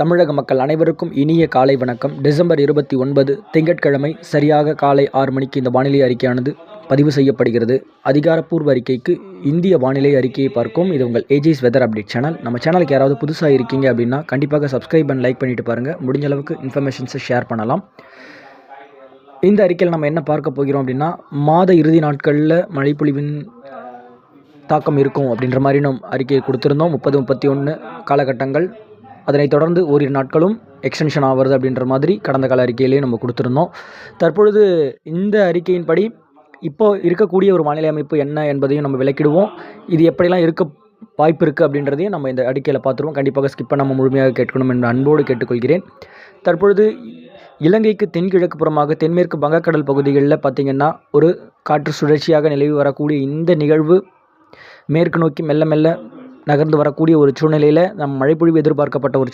தமிழக மக்கள் அனைவருக்கும் இனிய காலை வணக்கம். டிசம்பர் இருபத்தி ஒன்பது திங்கட்கிழமை சரியாக காலை ஆறு மணிக்கு இந்த வானிலை அறிக்கையானது பதிவு செய்யப்படுகிறது. அதிகாரப்பூர்வ அறிக்கைக்கு இந்திய வானிலை அறிக்கையை பார்க்கும். இது உங்கள் ஏஜிஸ் வெதர் அப்டேட் சேனல் நம்ம சேனலுக்கு யாராவது புதுசாக இருக்கீங்க அப்படின்னா கண்டிப்பாக சப்ஸ்கிரைப் அண்ட் லைக் பண்ணிட்டு பாருங்கள் முடிஞ்ச அளவுக்கு இன்ஃபர்மேஷன்ஸை ஷேர் பண்ணலாம். இந்த அறிக்கையில் நம்ம என்ன பார்க்க போகிறோம் அப்படின்னா மாத இறுதி நாட்களில் மழைப்பொழிவின் தாக்கம் இருக்கும் அப்படின்ற மாதிரி நம் அறிக்கையை கொடுத்துருந்தோம். முப்பது முப்பத்தி ஒன்று காலகட்டங்கள் அதனைத் தொடர்ந்து ஓரிரு நாட்களும் எக்ஸ்டென்ஷன் ஆகிறது அப்படின்ற மாதிரி கடந்த கால அறிக்கையிலேயே நம்ம கொடுத்துருந்தோம். தற்பொழுது இந்த அறிக்கையின்படி இப்போ இருக்கக்கூடிய ஒரு வானிலை அமைப்பு என்ன என்பதையும் நம்ம விளக்கிடுவோம். இது எப்படிலாம் இருக்க வாய்ப்பு இருக்குது அப்படின்றதையும் நம்ம இந்த அறிக்கையில் பார்த்துருவோம். கண்டிப்பாக ஸ்கிப் பண்ணாமல் முழுமையாக கேட்கணும் என்று அன்போடு கேட்டுக்கொள்கிறேன். தற்பொழுது இலங்கைக்கு தென்கிழக்கு புறமாக தென்மேற்கு வங்கக்கடல் பகுதிகளில் பார்த்திங்கன்னா ஒரு காற்று சுழற்சியாக நிலவி வரக்கூடிய இந்த நிகழ்வு மேற்கு நோக்கி மெல்ல மெல்ல நகர்ந்து வரக்கூடிய ஒரு சூழ்நிலையில் நம் மழைப்பொழிவு எதிர்பார்க்கப்பட்ட ஒரு